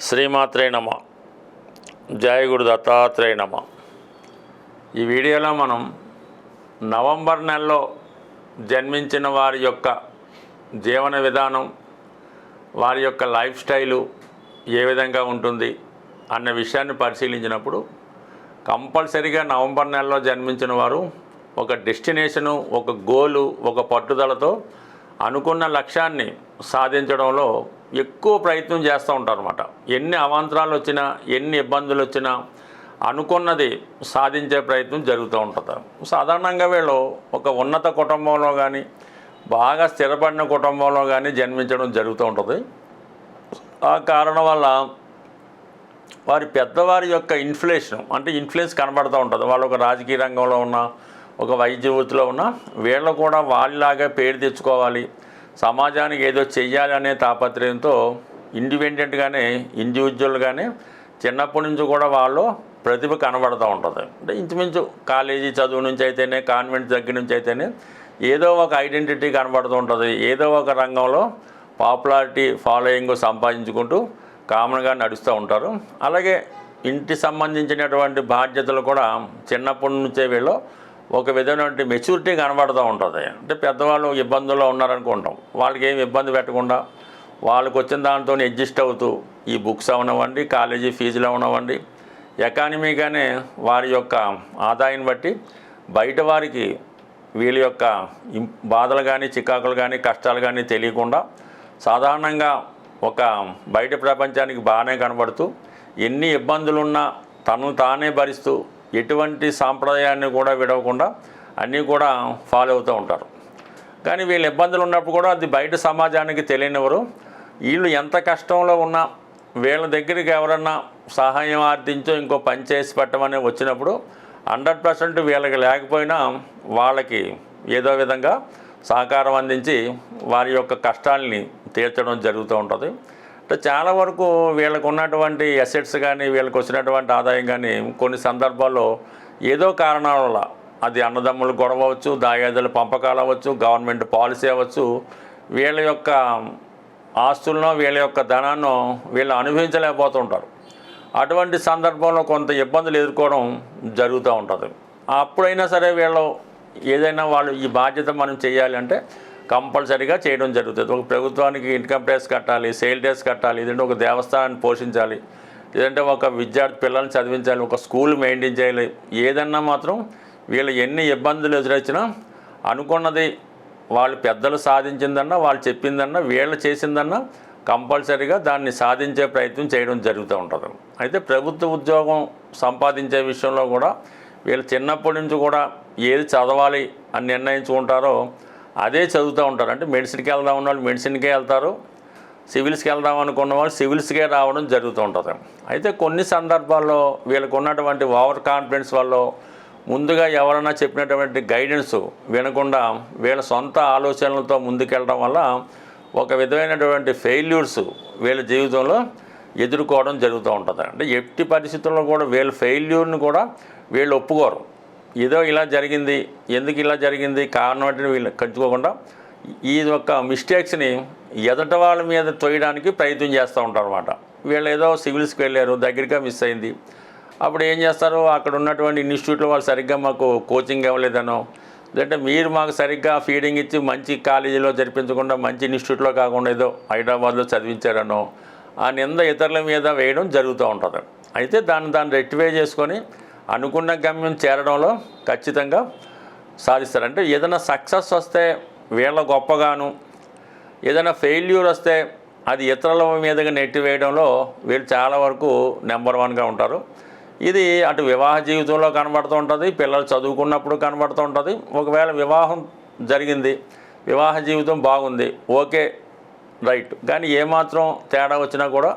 శ్రీమాత్రే నమ. జయగుడు దత్తాత్రేయ నమ. ఈ వీడియోలో మనం నవంబర్ నెలలో జన్మించిన వారి యొక్క జీవన విధానం వారి యొక్క లైఫ్ స్టైలు ఏ విధంగా ఉంటుంది అన్న విషయాన్ని పరిశీలించినప్పుడు కంపల్సరీగా నవంబర్ నెలలో జన్మించిన వారు ఒక డెస్టినేషను ఒక గోలు ఒక పట్టుదలతో అనుకున్న లక్ష్యాన్ని సాధించడంలో ఎక్కువ ప్రయత్నం చేస్తూ ఉంటారు అనమాట ఎన్ని అవాంతరాలు వచ్చినా ఎన్ని ఇబ్బందులు వచ్చినా అనుకున్నది సాధించే ప్రయత్నం జరుగుతూ ఉంటుంది. సాధారణంగా వీళ్ళు ఒక ఉన్నత కుటుంబంలో కానీ బాగా స్థిరపడిన కుటుంబంలో కానీ జన్మించడం జరుగుతూ ఉంటుంది. ఆ కారణం వల్ల వారి పెద్దవారి యొక్క ఇన్ఫ్లేషన్ అంటే ఇన్ఫ్లుయెన్స్ కనబడుతూ ఉంటుంది. వాళ్ళు ఒక రాజకీయ రంగంలో ఉన్న ఒక వైద్య వృత్తిలో ఉన్న వీళ్ళు కూడా వాళ్ళలాగా పేరు తెచ్చుకోవాలి. సమాజానికి ఏదో చెయ్యాలనే తాపత్రయంతో ఇండిపెండెంట్గానే ఇండివిజువల్గానే చిన్నప్పటి నుంచి కూడా వాళ్ళు ప్రతిభ కనబడుతూ ఉంటుంది. అంటే ఇంచుమించు కాలేజీ చదువు నుంచి అయితేనే కాన్వెంట్ దగ్గర నుంచి అయితేనే ఏదో ఒక ఐడెంటిటీ కనబడుతూ ఉంటుంది. ఏదో ఒక రంగంలో పాపులారిటీ ఫాలోయింగ్ సంపాదించుకుంటూ కామన్గా నడుస్తూ ఉంటారు. అలాగే ఇంటి సంబంధించినటువంటి బాధ్యతలు కూడా చిన్నప్పటి నుంచే వీళ్ళు ఒక విధమైనటువంటి మెచ్యూరిటీ కనబడుతూ ఉంటుంది. అంటే పెద్దవాళ్ళు ఇబ్బందుల్లో ఉన్నారనుకుంటాం. వాళ్ళకి ఏమి ఇబ్బంది పెట్టకుండా వాళ్ళకి వచ్చిన దాంతో అడ్జస్ట్ అవుతూ ఈ బుక్స్ అవనివ్వండి కాలేజీ ఫీజులు అవనివ్వండి ఎకానమీగానే వారి యొక్క ఆదాయాన్ని బట్టి బయట వారికి వీళ్ళ యొక్క బాధలు కానీ చికాకులు కానీ కష్టాలు కానీ తెలియకుండా సాధారణంగా ఒక బయట ప్రపంచానికి బాగానే కనబడుతూ ఎన్ని ఇబ్బందులున్నా తనను తానే భరిస్తూ ఎటువంటి సాంప్రదాయాన్ని కూడా విడవకుండా అన్నీ కూడా ఫాలో అవుతూ ఉంటారు. కానీ వీళ్ళ ఇబ్బందులు ఉన్నప్పుడు కూడా అది బయట సమాజానికి తెలియనివారు వీళ్ళు ఎంత కష్టంలో ఉన్నా వీళ్ళ దగ్గరికి ఎవరన్నా సహాయం ఆర్థించో ఇంకో పని చేసి పెట్టమని వచ్చినప్పుడు హండ్రెడ్ పర్సెంట్ వీళ్ళకి లేకపోయినా వాళ్ళకి ఏదో విధంగా సహకారం అందించి వారి యొక్క కష్టాలని తీర్చడం జరుగుతూ ఉంటుంది. అంటే చాలా వరకు వీళ్ళకు ఉన్నటువంటి అసెట్స్ కానీ వీళ్ళకి వచ్చినటువంటి ఆదాయం కానీ కొన్ని సందర్భాల్లో ఏదో కారణాల వల్ల అది అన్నదమ్ములు గొడవ అవ్వచ్చు దాయాదుల పంపకాలు అవ్వచ్చు గవర్నమెంట్ పాలసీ అవ్వచ్చు వీళ్ళ యొక్క ఆస్తులను వీళ్ళ యొక్క ధనాన్ని వీళ్ళు అనుభవించలేకపోతుంటారు. అటువంటి సందర్భంలో కొంత ఇబ్బందులు ఎదుర్కోవడం జరుగుతూ ఉంటుంది. అప్పుడైనా సరే వీళ్ళు ఏదైనా వాళ్ళు ఈ బాధ్యత మనం చేయాలి అంటే కంపల్సరీగా చేయడం జరుగుతుంది. ఒక ప్రభుత్వానికి ఇన్కమ్ ట్యాక్స్ కట్టాలి సేల్ ట్యాక్స్ కట్టాలి ఏదంటే ఒక దేవస్థానాన్ని పోషించాలి లేదంటే ఒక విద్యార్థి పిల్లల్ని చదివించాలి ఒక స్కూల్ మెయింటైన్ చేయాలి ఏదన్నా మాత్రం వీళ్ళు ఎన్ని ఇబ్బందులు ఎదురొచ్చినా అనుకున్నది వాళ్ళు పెద్దలు సాధించిందన్నా వాళ్ళు చెప్పిందన్నా వీళ్ళు చేసిందన్నా కంపల్సరీగా దాన్ని సాధించే ప్రయత్నం చేయడం జరుగుతూ ఉంటుంది. అయితే ప్రభుత్వ ఉద్యోగం సంపాదించే విషయంలో కూడా వీళ్ళు చిన్నప్పటి నుంచి కూడా ఏది చదవాలి అని నిర్ణయించుకుంటారో అదే చదువుతూ ఉంటారు. అంటే మెడిసిన్కి వెళ్దాం ఉన్నవాళ్ళు మెడిసిన్కే వెళ్తారు. సివిల్స్కి వెళ్దాం అనుకున్న వాళ్ళు సివిల్స్కే రావడం జరుగుతూ ఉంటుంది. అయితే కొన్ని సందర్భాల్లో వీళ్ళకు ఉన్నటువంటి ఓవర్ కాన్ఫిడెన్స్ వల్ల ముందుగా ఎవరైనా చెప్పినటువంటి గైడెన్స్ వినకుండా వీళ్ళ సొంత ఆలోచనలతో ముందుకెళ్ళడం వల్ల ఒక విధమైనటువంటి ఫెయిల్యూర్స్ వీళ్ళ జీవితంలో ఎదుర్కోవడం జరుగుతూ ఉంటుంది. అంటే ఎట్టి పరిస్థితుల్లో కూడా వీళ్ళ ఫెయిల్యూర్ని కూడా వీళ్ళు ఒప్పుకోరు. ఏదో ఇలా జరిగింది ఎందుకు ఇలా జరిగింది కారణం అంటే వీళ్ళు కంచుకోకుండా ఈ యొక్క మిస్టేక్స్ని ఎదట వాళ్ళ మీద తోయడానికి ప్రయత్నం చేస్తూ ఉంటారు అనమాట వీళ్ళు ఏదో సివిల్స్కి వెళ్ళారు దగ్గరగా మిస్ అయింది. అప్పుడు ఏం చేస్తారు? అక్కడ ఉన్నటువంటి ఇన్స్టిట్యూట్లో వాళ్ళు సరిగ్గా మాకు కోచింగ్ ఇవ్వలేదనో లేదంటే మీరు మాకు సరిగ్గా ఫీడింగ్ ఇచ్చి మంచి కాలేజీలో జరిపించకుండా మంచి ఇన్స్టిట్యూట్లో కాకుండా ఏదో హైదరాబాద్లో చదివించారనో ఆ నింద ఇతరుల మీద వేయడం జరుగుతూ ఉంటుంది. అయితే దాన్ని దాన్ని రెక్టిఫై చేసుకొని అనుకున్న గమ్యం చేరడంలో ఖచ్చితంగా సాధిస్తారు అంటే ఏదైనా సక్సెస్ వస్తే వీళ్ళ గొప్పగాను ఏదైనా ఫెయిల్యూర్ వస్తే అది ఇతరుల మీదుగా నెట్టివేయడంలో వీళ్ళు చాలా వరకు నెంబర్ వన్గా ఉంటారు. ఇది అటు వివాహ జీవితంలో కనబడుతూ ఉంటుంది పిల్లలు చదువుకున్నప్పుడు కనబడుతూ ఉంటుంది. ఒకవేళ వివాహం జరిగింది వివాహ జీవితం బాగుంది ఓకే రైట్. కానీ ఏమాత్రం తేడా వచ్చినా కూడా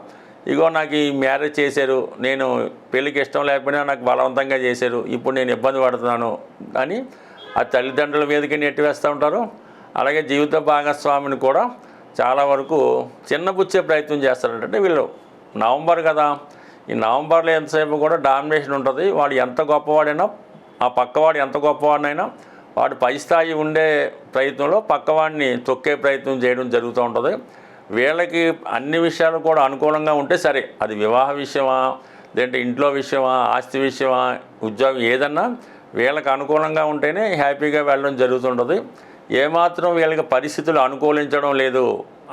ఇగో నాకు ఈ మ్యారేజ్ చేశారు నేను పెళ్ళికి ఇష్టం లేకపోయినా నాకు బలవంతంగా చేశారు ఇప్పుడు నేను ఇబ్బంది పడుతున్నాను అని ఆ తల్లిదండ్రుల మీదకి నెట్టివేస్తూ ఉంటారు. అలాగే జీవిత భాగస్వామిని కూడా చాలా వరకు చిన్నపుచ్చే ప్రయత్నం చేస్తారంటే వీళ్ళు. నవంబర్ కదా ఈ నవంబర్లో ఎంతసేపు కూడా డామినేషన్ ఉంటుంది. వాడు ఎంత గొప్పవాడైనా ఆ పక్కవాడు ఎంత గొప్పవాడినైనా వాడు పై స్థాయి ఉండే ప్రయత్నంలో పక్కవాడిని తొక్కే ప్రయత్నం చేయడం జరుగుతూ ఉంటుంది. వీళ్ళకి అన్ని విషయాలు కూడా అనుకూలంగా ఉంటే సరే అది వివాహ విషయమా లేదంటే ఇంట్లో విషయమా ఆస్తి విషయమా ఉద్యోగం ఏదన్నా వీళ్ళకి అనుకూలంగా ఉంటేనే హ్యాపీగా వెళ్ళడం జరుగుతుంటుంది. ఏమాత్రం వీళ్ళకి పరిస్థితులు అనుకూలించడం లేదు.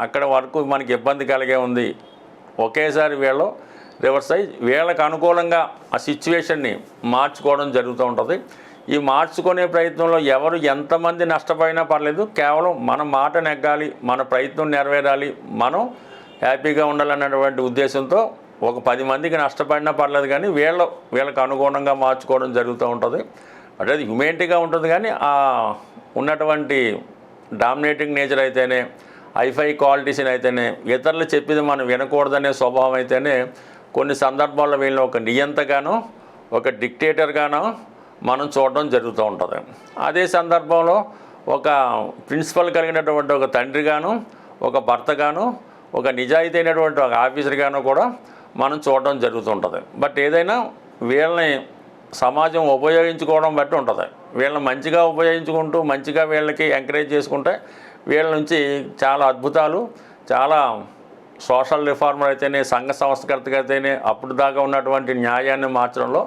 అక్కడ వరకు మనకి ఇబ్బంది కలిగే ఉంది. ఒకేసారి వీళ్ళు రివర్స్ అయ్యి వీళ్ళకి అనుకూలంగా ఆ సిచ్యువేషన్ని మార్చుకోవడం జరుగుతూ ఉంటుంది. ఈ మార్చుకునే ప్రయత్నంలో ఎవరు ఎంతమంది నష్టపోయినా పర్లేదు కేవలం మన మాట నెగ్గాలి మన ప్రయత్నం నెరవేరాలి మనం హ్యాపీగా ఉండాలన్నటువంటి ఉద్దేశంతో ఒక పది మందికి నష్టపడినా పర్లేదు కానీ వీళ్ళ వీళ్ళకి అనుగుణంగా మార్చుకోవడం జరుగుతూ ఉంటుంది. అంటే అది ఉంటుంది కానీ ఆ ఉన్నటువంటి డామినేటింగ్ నేచర్ అయితేనే హైఫై క్వాలిటీస్ని అయితేనే ఇతరులు చెప్పింది మనం వినకూడదనే స్వభావం అయితేనే కొన్ని సందర్భాల్లో వీళ్ళని ఒక నియంతగానో ఒక డిక్టేటర్గానో మనం చూడడం జరుగుతూ ఉంటుంది. అదే సందర్భంలో ఒక ప్రిన్సిపల్ కలిగినటువంటి ఒక తండ్రిగాను ఒక భర్తగాను ఒక నిజాయితీ అయినటువంటి ఒక ఆఫీసర్గాను కూడా మనం చూడడం జరుగుతుంటుంది బట్ ఏదైనా వీళ్ళని సమాజం ఉపయోగించుకోవడం బట్టి ఉంటుంది. వీళ్ళని మంచిగా ఉపయోగించుకుంటూ మంచిగా వీళ్ళకి ఎంకరేజ్ చేసుకుంటే వీళ్ళ నుంచి చాలా అద్భుతాలు చాలా సోషల్ రిఫార్మర్ అయితేనే సంఘ సంస్కర్తగా అయితేనే అప్పుడు దాకా ఉన్నటువంటి న్యాయాన్ని మార్చడంలో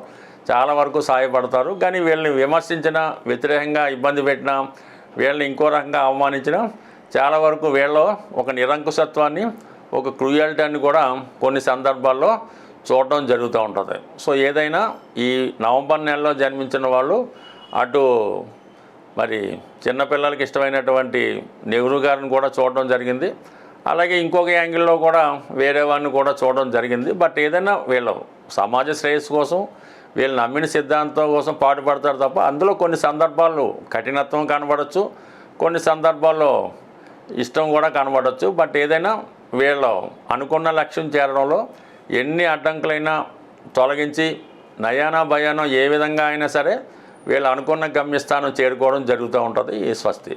చాలా వరకు సహాయపడతారు కానీ వీళ్ళని విమర్శించిన వ్యతిరేకంగా ఇబ్బంది పెట్టినా వీళ్ళని ఇంకో రకంగా అవమానించిన చాలా వరకు వీళ్ళలో ఒక నిరంకుశత్వాన్ని ఒక క్రూయాలిటీని కూడా కొన్ని సందర్భాల్లో చూడడం జరుగుతూ ఉంటుంది. సో ఏదైనా ఈ నవంబర్ నెలలో జన్మించిన వాళ్ళు అటు మరి చిన్నపిల్లలకి ఇష్టమైనటువంటి నెహ్రూ గారిని కూడా చూడడం జరిగింది. అలాగే ఇంకొక యాంగిల్లో కూడా వేరే వాడిని కూడా చూడడం జరిగింది. బట్ ఏదైనా వీళ్ళు సమాజ శ్రేయస్సు కోసం వీళ్ళు నమ్మిన సిద్ధాంతం కోసం పాటుపడతారు తప్ప అందులో కొన్ని సందర్భాల్లో కఠినత్వం కనబడచ్చు కొన్ని సందర్భాల్లో ఇష్టం కూడా కనబడచ్చు. బట్ ఏదైనా వీళ్ళు అనుకున్న లక్ష్యం చేరడంలో ఎన్ని అడ్డంకులైనా తొలగించి నయానా భయానో ఏ విధంగా అయినా సరే వీళ్ళు అనుకున్న గమ్యస్థానం చేరుకోవడం జరుగుతూ ఉంటుంది. ఈ స్వస్తి.